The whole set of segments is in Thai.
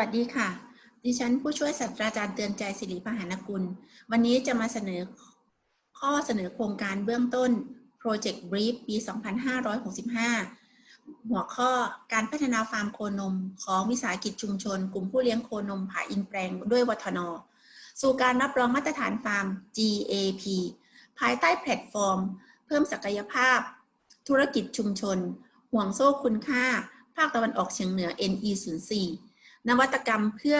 วัสดีค่ะ ดิฉันผู้ช่วยศาสตราจารย์เตือนใจศิริพหานกุล วันนี้จะมาเสนอข้อเสนอโครงการเบื้องต้น Project Brief ปี 2565 หัวข้อการพัฒนาฟาร์มโคนม ของวิสาหกิจชุมชน กลุ่มผู้เลี้ยงโคนมผาอินแปลงด้วยวัฒนสู่การรับรองมาตรฐานฟาร์ม GAP ภายใต้แพลตฟอร์ม เพิ่มศักยภาพ ธุรกิจชุมชน ห่วงโซ่คุณค่า ภาคตะวันออกเฉียงเหนือ NE04 นวัตกรรมเพื่อ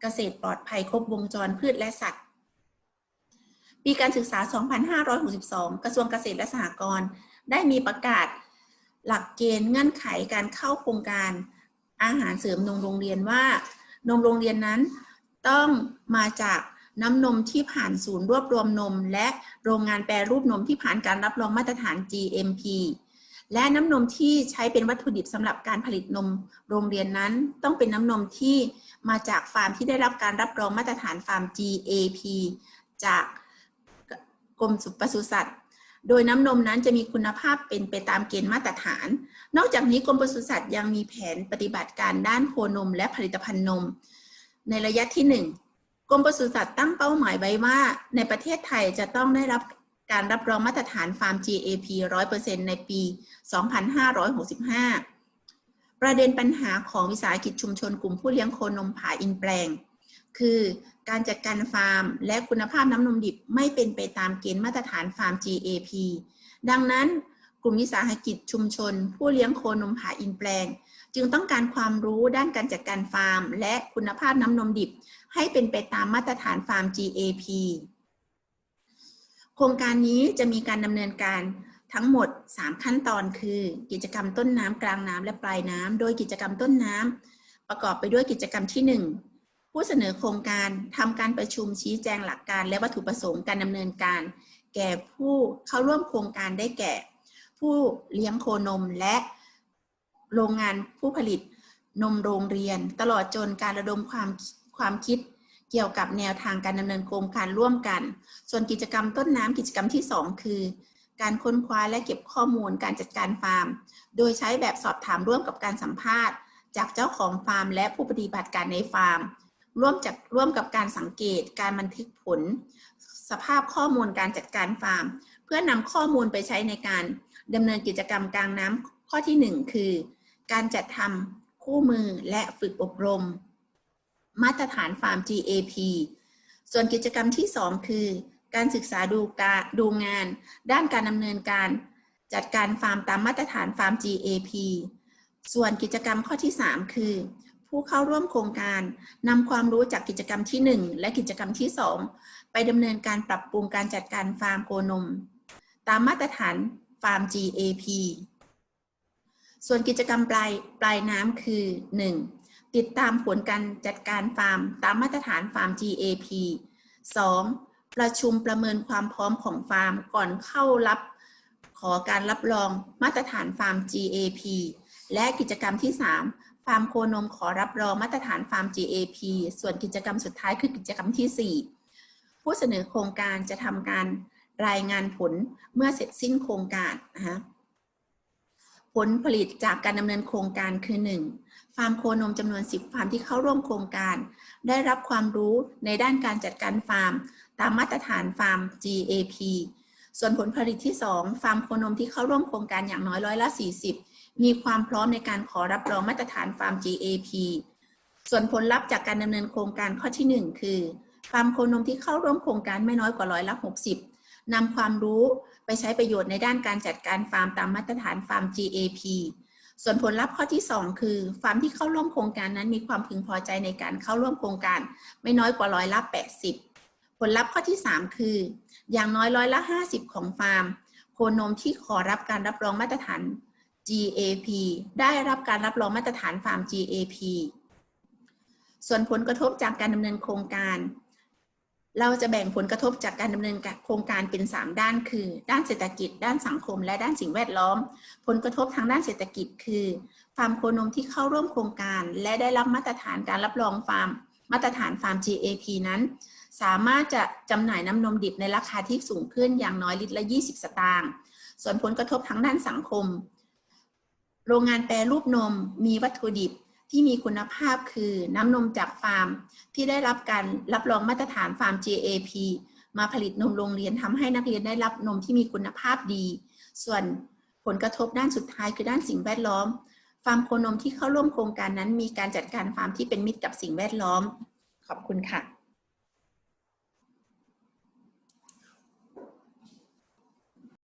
เกษตรปลอดภัยครบวงจรพืชและสัตว์ ปีการศึกษา 2562 กระทรวงเกษตรและสหกรณ์ได้มีประกาศหลักเกณฑ์เงื่อนไขการเข้าโครงการอาหารเสริมนมโรงเรียนว่า นมโรงเรียนนั้นต้องมาจากน้ำนมที่ผ่านศูนย์รวบรวมนม และโรงงานแปรรูปนมที่ผ่านการรับรองมาตรฐาน GMP และน้ำนมที่ใช้เป็นวัตถุดิบสำหรับการผลิตนมโรงเรียนนั้น ต้องเป็นน้ำนมที่มาจากฟาร์มที่ได้รับการรับรองมาตรฐานฟาร์ม GAP จากกรมสุปศุสัตว์โดยน้ำนมนั้นจะมีคุณภาพเป็นไปตามเกณฑ์มาตรฐาน นอกจากนี้กรมปศุสัตว์ยังมีแผนปฏิบัติการด้านโคนม และผลิตภัณฑ์นม ในระยะที่ 1 กรมปศุสัตว์ตั้งเป้าหมายไว้ว่า ในประเทศไทยจะต้องได้รับ การรับรองมาตรฐานฟาร์ม GAP 100%ในปี 2565 ประเด็นปัญหาของวิสาหกิจชุมชนกลุ่มผู้เลี้ยงโคนมผาอินแปลง คือการจัดการฟาร์ม และคุณภาพน้ำนมดิบไม่เป็นไปตามเกณฑ์มาตรฐานฟาร์ม GAP ดังนั้นกลุ่มวิสาหกิจชุมชน ผู้เลี้ยงโคนมผาอินแปลง จึงต้องการความรู้ด้านการจัดการฟาร์ม และคุณภาพน้ำนมดิบ ให้เป็นไปตามมาตรฐานฟาร์ม GAP โครงการนี้จะมีการดำเนินการทั้งหมด 3 ขั้นตอนคือ กิจกรรมต้นน้ำกลางน้ำและปลายน้ำโดยกิจกรรมต้นน้ำประกอบไปด้วยกิจกรรมที่ 1 ผู้เสนอโครงการทำการประชุมชี้แจงหลักการและวัตถุประสงค์การดำเนินการ แก่ผู้เข้าร่วมโครงการได้แก่ ผู้เลี้ยงโคนมและโรงงานผู้ผลิตนมโรงเรียน ตลอดจนการระดมความความคิด เกี่ยวกับแนวทางการดำเนินโครงการร่วมกัน ส่วนกิจกรรมต้นน้ำกิจกรรมที่ 2 คือ การค้นคว้าและเก็บข้อมูลการจัดการฟาร์ม โดยใช้แบบสอบถามร่วมกับการสัมภาษณ์ จากเจ้าของฟาร์ม และผู้ปฏิบัติการในฟาร์ม ร่วมจากร่วมกับการสังเกตการบันทึกผล สภาพข้อมูลการจัดการฟาร์ม เพื่อนำข้อมูลไปใช้ในการดำเนินกิจกรรมกลางน้ำข้อที่ 1 คือ การจัดทำคู่มือและฝึกอบรม มาตรฐานฟาร์ม GAP ส่วนกิจกรรมที่ 2 คือ การศึกษาดูการดูงาน ด้านการดำเนินการจัดการฟาร์มตามมาตรฐานฟาร์ม GAP ส่วนกิจกรรมข้อที่ 3 คือ ผู้เข้าร่วมโครงการนำความรู้จากกิจกรรมที่ 1 และกิจกรรมที่ 2 ไปดำเนินการปรับปรุงการจัดการฟาร์มโคนม ตามมาตรฐานฟาร์ม GAP ส่วนกิจกรรมปลายปลายน้ำคือ 1. ติดตามผลการจัดการฟาร์ม ตามมาตรฐานฟาร์ม GAP 2. ประชุมประเมินความพร้อมของฟาร์ม ก่อนเข้ารับขอการรับรองมาตรฐานฟาร์ม GAP และกิจกรรมที่ 3 ฟาร์มโคนมขอรับรองมาตรฐานฟาร์ม GAP ส่วนกิจกรรมสุดท้ายคือกิจกรรมที่ 4 ผู้เสนอโครงการจะทำการรายงานผลเมื่อเสร็จสิ้นโครงการนะคะ ผลผลิตจากการดำเนินโครงการคือ 1. ฟาร์มโคนมจำนวน 10 ฟาร์มที่เข้าร่วมโครงการ ได้รับความรู้ในด้านการจัดการฟาร์ม ตามมาตรฐานฟาร์ม GAP ส่วนผลผลิตที่ 2 ฟาร์มโคนมที่เข้าร่วมโครงการอย่างน้อยร้อยละ 40 มีความพร้อมในการขอรับรองมาตรฐานฟาร์ม GAP ส่วนผลลัพธ์จากการดำเนินโครงการข้อที่ 1 คือ ฟาร์มโคนมที่เข้าร่วมโครงการไม่น้อยกว่าร้อยละ 60 นำความรู้ไปใช้ประโยชน์ในด้านการจัดการฟาร์มตามมาตรฐานฟาร์ม GAP ส่วนผลลัพธ์ข้อที่ 2 คือ ฟาร์มที่เข้าร่วมโครงการนั้นมีความพึงพอใจในการเข้าร่วมโครงการ ไม่น้อยกว่าร้อยละ 80 ผลลัพธ์ข้อที่ 3 คือ อย่างน้อยร้อยละ 50 ของฟาร์ม โคนมที่ขอรับการรับรองมาตรฐาน GAP ได้รับการรับรองมาตรฐานฟาร์ม GAP ส่วนผลกระทบจากการดำเนินโครงการ เราจะแบ่งผลกระทบจากการดำเนินโครงการเป็น 3 ด้านคือ ด้านเศรษฐกิจ ด้านสังคม และด้านสิ่งแวดล้อม ผลกระทบทางด้านเศรษฐกิจ คือฟาร์มโคนมที่เข้าร่วมโครงการ และได้รับมาตรฐานการรับรองฟาร์ม มาตรฐานฟาร์ม GAP นั้น สามารถจะจำหน่ายน้ำนมดิบในราคาที่สูงขึ้นอย่างน้อยลิตรละ 20 สตางค์ส่วนผลกระทบทางด้านสังคม โรงงานแปรรูปนมมีวัตถุดิบ ที่มีคุณภาพคือน้ำนมจากฟาร์ม ที่ได้รับการรับรองมาตรฐานฟาร์ม GAP มาผลิตนมโรงเรียนทำให้นักเรียนได้รับนมที่มีคุณภาพดี ส่วนผลกระทบด้านสุดท้ายคือด้านสิ่งแวดล้อม ฟาร์มโคนมที่เข้าร่วมโครงการนั้น มีการจัดการฟาร์มที่เป็นมิตรกับสิ่งแวดล้อม ขอบคุณค่ะ